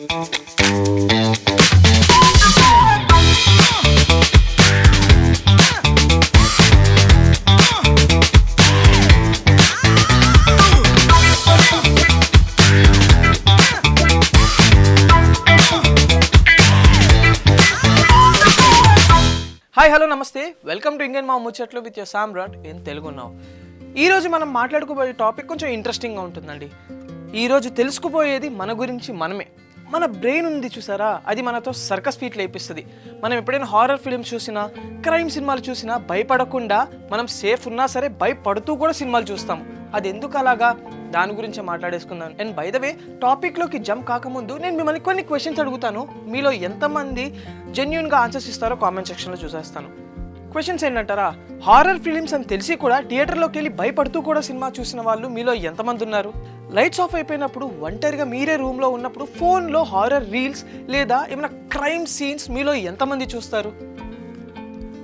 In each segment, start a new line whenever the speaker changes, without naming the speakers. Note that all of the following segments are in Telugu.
Hi hello namaste. Welcome to Indian మా ముచ్చట్లు విత్ యర్ సామ్రాట్ ఇన్ తెలుగున్నావు ఈరోజు మనం మాట్లాడుకోబోయే టాపిక్ కొంచెం ఇంట్రెస్టింగ్గా ఉంటుందండి. ఈరోజు తెలుసుకుపోయేది మన గురించి మనమే. మన బ్రెయిన్ ఉంది చూసారా? అది మనతో సర్కస్ ఫీట్ లేపిస్తుంది. మనం ఎప్పుడైనా హారర్ ఫిల్మ్స్ చూసినా క్రైమ్ సినిమాలు చూసినా భయపడకుండా మనం సేఫ్ ఉన్నా సరే భయపడుతూ కూడా సినిమాలు చూస్తాం అది ఎందుకు అలాగా? దాని గురించి మాట్లాడేసుకుందాం. అండ్ బై ద వే టాపిక్లోకి జంప్ కాకముందు నేను మిమ్మల్ని కొన్ని క్వశ్చన్స్ అడుగుతాను. మీలో ఎంతమంది జెన్యున్గా ఆన్సర్స్ ఇస్తారో కామెంట్ సెక్షన్లో చూసేస్తాను. క్వశ్చన్స్ ఏంటంటారా? హారర్ ఫిలిమ్స్ అని తెలిసి కూడా థియేటర్లోకి వెళ్ళి భయపడుతూ కూడా సినిమా చూసిన వాళ్ళు మీలో ఎంతమంది ఉన్నారు? లైట్స్ ఆఫ్ అయిపోయినప్పుడు ఒంటరిగా మీరే రూమ్లో ఉన్నప్పుడు ఫోన్లో హారర్ రీల్స్ లేదా ఏమైనా క్రైమ్ సీన్స్ మీలో ఎంతమంది చూస్తారు?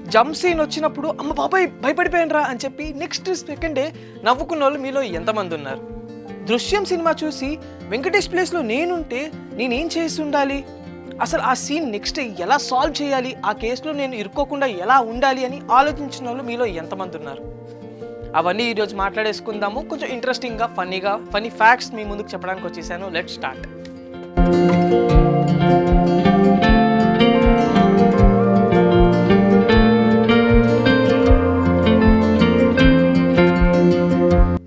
జంప్ సీన్ వచ్చినప్పుడు అమ్మ బాబాయ్ భయపడిపోయినరా అని చెప్పి నెక్స్ట్ సెకండే నవ్వుకున్న వాళ్ళు మీలో ఎంతమంది ఉన్నారు? దృశ్యం సినిమా చూసి వెంకటేష్ ప్లేస్లో నేనుంటే నేనేం చేసి ఉండాలి? అసలు ఆ సీన్ నెక్స్ట్ ఎలా సాల్వ్ చేయాలి? ఆ కేసులో నేను ఇరుక్కోకుండా ఎలా ఉండాలి అని ఆలోచించిన వాళ్ళు మీలో ఎంతమంది ఉన్నారు? అవన్నీ ఈరోజు మాట్లాడేసుకుందాము. కొంచెం ఇంట్రెస్టింగ్గా ఫన్నీగా ఫన్నీ ఫ్యాక్ట్స్ మీ ముందుకు చెప్పడానికి వచ్చేసాను. లెట్ స్టార్ట్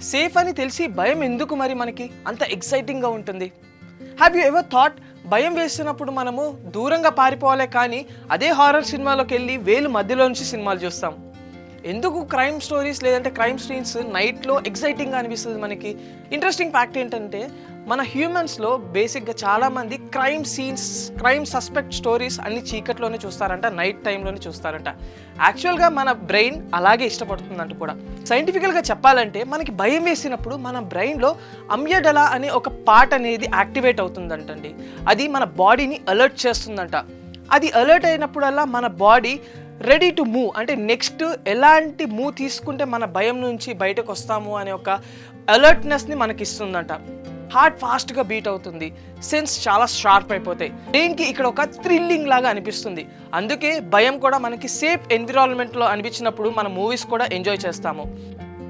సేఫ్ అని తెలిసి భయం ఎందుకు మరి మనకి? అంత ఎక్సైటింగ్గా ఉంటుంది. హ్యావ్ యూ ఎవర్ థాట్ భయం వేస్తున్నప్పుడు మనము దూరంగా పారిపోవాలే కానీ అదే హారర్ సినిమాలోకి వెళ్ళి వేలు మధ్యలో నుంచి సినిమాలు చూస్తాం. ఎందుకు క్రైమ్ స్టోరీస్ లేదంటే క్రైమ్ సీన్స్ నైట్లో ఎగ్జైటింగ్గా అనిపిస్తుంది మనకి? ఇంట్రెస్టింగ్ ఫ్యాక్ట్ ఏంటంటే మన హ్యూమన్స్లో బేసిక్గా చాలామంది crime scenes crime suspect stories అన్ని చీకట్లోనే చూస్తారంట నైట్ టైంలోనే చూస్తారంట. యాక్చువల్గా మన బ్రెయిన్ అలాగే ఇష్టపడుతుందంట కూడా. సైంటిఫికల్గా చెప్పాలంటే మనకి భయం వేసినప్పుడు మన బ్రెయిన్లో అమ్యడలా అనే ఒక పార్ట్ అనేది యాక్టివేట్ అవుతుందంటండి. అది మన బాడీని అలర్ట్ చేస్తుందంట. అది అలర్ట్ అయినప్పుడల్లా మన బాడీ రెడీ టు మూవ్. అంటే నెక్స్ట్ ఎలాంటి మూవ్ తీసుకుంటే మన భయం నుంచి బయటకు వస్తాము అనే ఒక అలర్ట్నెస్ని మనకి ఇస్తుందంట హార్ట్ ఫాస్ట్గా బీట్ అవుతుంది. సెన్స్ చాలా షార్ప్ అయిపోతాయి. బ్రెయిన్కి ఇక్కడ ఒక థ్రిల్లింగ్ లాగా అనిపిస్తుంది. అందుకే భయం కూడా మనకి సేఫ్ ఎన్విరాన్మెంట్లో అనిపించినప్పుడు మన మూవీస్ కూడా ఎంజాయ్ చేస్తాము.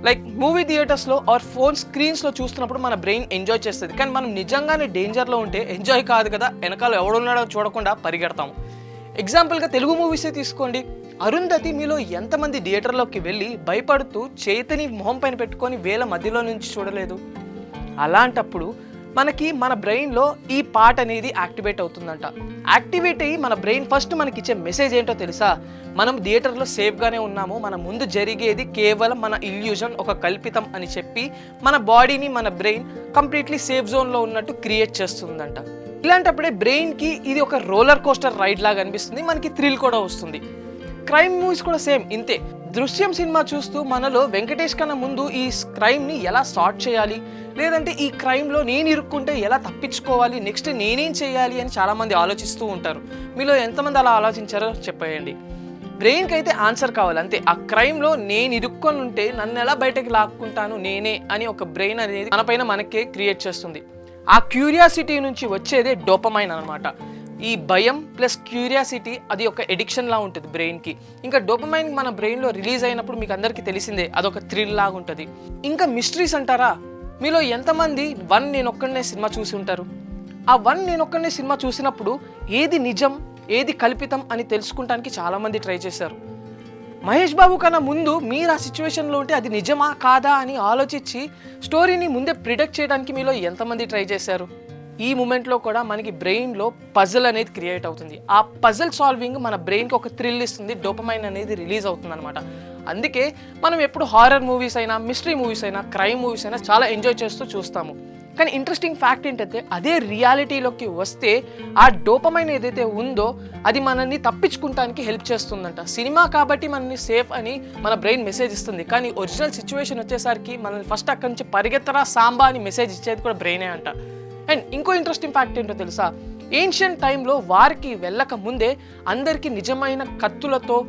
లైక్ మూవీ థియేటర్స్లో ఆర్ ఫోన్ స్క్రీన్స్లో చూస్తున్నప్పుడు మన బ్రెయిన్ ఎంజాయ్ చేస్తుంది. కానీ మనం నిజంగానే డేంజర్లో ఉంటే ఎంజాయ్ కాదు కదా వెనకాల ఎవడున్నాడో చూడకుండా పరిగెడతాము. ఎగ్జాంపుల్గా తెలుగు మూవీసే తీసుకోండి. అరుంధతి మీలో ఎంతమంది థియేటర్లోకి వెళ్ళి భయపడుతూ చేతిని మొహం పైన పెట్టుకొని వేల మధ్యలో నుంచి చూడలేదు? అలాంటప్పుడు మనకి మన బ్రెయిన్లో ఈ పార్ట్ అనేది యాక్టివేట్ అవుతుందంట. యాక్టివేట్ అయ్యి మన బ్రెయిన్ ఫస్ట్ మనకి ఇచ్చే మెసేజ్ ఏంటో తెలుసా? మనం థియేటర్లో సేఫ్గానే ఉన్నాము మన ముందు జరిగేది కేవలం మన ఇల్యూజన్ ఒక కల్పితం అని చెప్పి మన బాడీని మన బ్రెయిన్ కంప్లీట్లీ సేఫ్ జోన్లో ఉన్నట్టు క్రియేట్ చేస్తుందంట. ఇలాంటప్పుడే బ్రెయిన్కి ఇది ఒక రోలర్ కోస్టర్ రైడ్ లాగా అనిపిస్తుంది మనకి థ్రిల్ కూడా వస్తుంది. క్రైమ్ మూవీస్ కూడా సేమ్ ఇంతే. దృశ్యం సినిమా చూస్తూ మనలో వెంకటేష్ కన్నా ముందు ఈ క్రైమ్ని ఎలా సార్ట్ చేయాలి? లేదంటే ఈ క్రైమ్లో నేను ఇరుక్కుంటే ఎలా తప్పించుకోవాలి? నెక్స్ట్ నేనేం చేయాలి? అని చాలామంది ఆలోచిస్తూ ఉంటారు. మీలో ఎంతమంది అలా ఆలోచించారో చెప్పేయండి. బ్రెయిన్కి అయితే ఆన్సర్ కావాలి. అంతే. ఆ క్రైమ్లో నేను ఇరుక్కొని ఉంటే నన్ను ఎలా బయటకు లాక్కుంటాను నేనే అని ఒక బ్రెయిన్ అనేది మన పైన మనకే క్రియేట్ చేస్తుంది. ఆ క్యూరియాసిటీ నుంచి వచ్చేదే డోపమైన్ అనమాట ఈ భయం ప్లస్ క్యూరియాసిటీ అది ఒక ఎడిక్షన్ లా ఉంటుంది బ్రెయిన్కి. ఇంకా డోపమైన్ మన బ్రెయిన్లో రిలీజ్ అయినప్పుడు మీకు అందరికీ తెలిసిందే అదొక థ్రిల్ లాగా ఉంటుంది. ఇంకా మిస్టరీస్ అంటారా? మీలో ఎంతమంది వన్ నేను ఒక్కడనే సినిమా చూసి ఉంటారు? ఆ వన్ నేను ఒక్కడనే సినిమా చూసినప్పుడు ఏది నిజం ఏది కల్పితం అని తెలుసుకుంటానికి చాలామంది ట్రై చేశారు. మహేష్ బాబు కన్నా ముందు మీరు ఆ సిచ్యువేషన్లో ఉంటే అది నిజమా కాదా అని ఆలోచించి స్టోరీని ముందే ప్రిడక్ట్ చేయడానికి మీలో ఎంతమంది ట్రై చేశారు? ఈ మూమెంట్లో కూడా మనకి బ్రెయిన్లో పజల్ అనేది క్రియేట్ అవుతుంది. ఆ పజల్ సాల్వింగ్ మన బ్రెయిన్కి ఒక థ్రిల్ ఇస్తుంది డోపమైన్ అనేది రిలీజ్ అవుతుంది అనమాట అందుకే మనం ఎప్పుడు హారర్ మూవీస్ అయినా మిస్టరీ మూవీస్ అయినా క్రైమ్ మూవీస్ అయినా చాలా ఎంజాయ్ చేస్తూ చూస్తాము. కానీ ఇంట్రెస్టింగ్ ఫ్యాక్ట్ ఏంటంటే అదే రియాలిటీలోకి వస్తే ఆ డోపమైన్ ఏదైతే ఉందో అది మనల్ని తప్పించుకుంటానికి హెల్ప్ చేస్తుందంట. సినిమా కాబట్టి మనల్ని సేఫ్ అని మన బ్రెయిన్ మెసేజ్ ఇస్తుంది. కానీ ఒరిజినల్ సిచ్యువేషన్ వచ్చేసరికి మనల్ని ఫస్ట్ అక్కడి నుంచి పరిగెత్తరా సాంబా అని మెసేజ్ ఇచ్చేది కూడా బ్రెయినే అంట. అండ్ ఇంకో ఇంట్రెస్టింగ్ ఫ్యాక్ట్ ఏంటో తెలుసా? ఏన్షియంట్ టైంలో వారికి వెళ్ళక ముందే అందరికీ నిజమైన కత్తులతో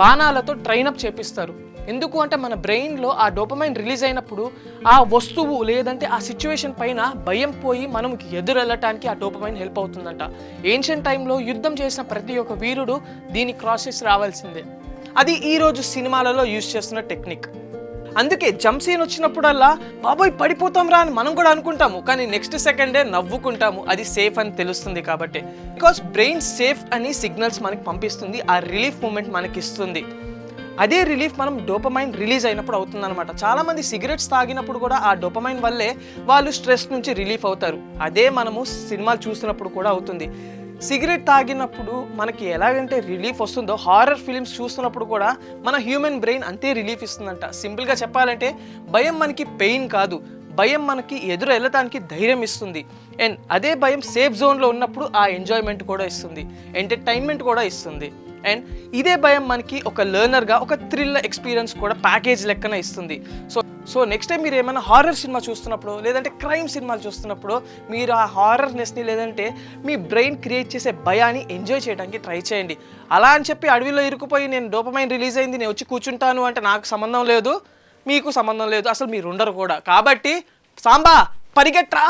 బాణాలతో ట్రైనప్ చేపిస్తారు. ఎందుకు అంటే మన బ్రెయిన్లో ఆ డోపమైన్ రిలీజ్ అయినప్పుడు ఆ వస్తువు లేదంటే ఆ సిచ్యువేషన్ పైన భయం పోయి మనం ఎదురెళ్ళటానికి ఆ డోపమైన్ హెల్ప్ అవుతుందంట. ఏన్షియన్ టైంలో యుద్ధం చేసిన ప్రతి ఒక్క వీరుడు దీని క్రాసెస్ రావాల్సిందే. అది ఈరోజు సినిమాలలో యూజ్ చేస్తున్న టెక్నిక్. అందుకే జంప్ సీన్ వచ్చినప్పుడల్లా బాబోయ్ పడిపోతాం రా అని మనం కూడా అనుకుంటాము. కానీ నెక్స్ట్ సెకండే నవ్వుకుంటాము. అది సేఫ్ అని తెలుస్తుంది కాబట్టి. బికాస్ బ్రెయిన్ సేఫ్ అని సిగ్నల్స్ మనకి పంపిస్తుంది. ఆ రిలీఫ్ మూమెంట్ మనకి ఇస్తుంది. అదే రిలీఫ్ మనం డోపమైన్ రిలీజ్ అయినప్పుడు అవుతుందన్నమాట. చాలా మంది సిగరెట్స్ తాగినప్పుడు కూడా ఆ డోపమైన్ వల్లే వాళ్ళు స్ట్రెస్ నుంచి రిలీఫ్ అవుతారు. అదే మనము సినిమాలు చూసినప్పుడు కూడా అవుతుంది. సిగరెట్ తాగినప్పుడు మనకి ఎలాగంటే రిలీఫ్ వస్తుందో హారర్ ఫిలిమ్స్ చూస్తున్నప్పుడు కూడా మన హ్యూమన్ బ్రెయిన్ అంతే రిలీఫ్ ఇస్తుందంట. సింపుల్గా చెప్పాలంటే భయం మనకి పెయిన్ కాదు. భయం మనకి ఎదురు వెళ్ళటానికి ధైర్యం ఇస్తుంది. అండ్ అదే భయం సేఫ్ జోన్లో ఉన్నప్పుడు ఆ ఎంజాయ్మెంట్ కూడా ఇస్తుంది. ఎంటర్టైన్మెంట్ కూడా ఇస్తుంది. అండ్ ఇదే భయం మనకి ఒక లెర్నర్గా ఒక థ్రిల్ ఎక్స్పీరియన్స్ కూడా ప్యాకేజ్ లెక్కన ఇస్తుంది. సో సో నెక్స్ట్ టైం మీరు ఏమైనా హారర్ సినిమా చూస్తున్నప్పుడు లేదంటే క్రైమ్ సినిమాలు చూస్తున్నప్పుడు మీరు ఆ హారర్నెస్ని లేదంటే మీ బ్రెయిన్ క్రియేట్ చేసే భయాన్ని ఎంజాయ్ చేయడానికి ట్రై చేయండి. అలా అని చెప్పి అడవిలో ఇరుకుపోయి నేను డోపమైన్ రిలీజ్ అయింది నేను వచ్చి కూర్చుంటాను అంటే నాకు సంబంధం లేదు. మీకు సంబంధం లేదు. అసలు మీరు ఉండరు కూడా. కాబట్టి సాంబా పరిగెట్రా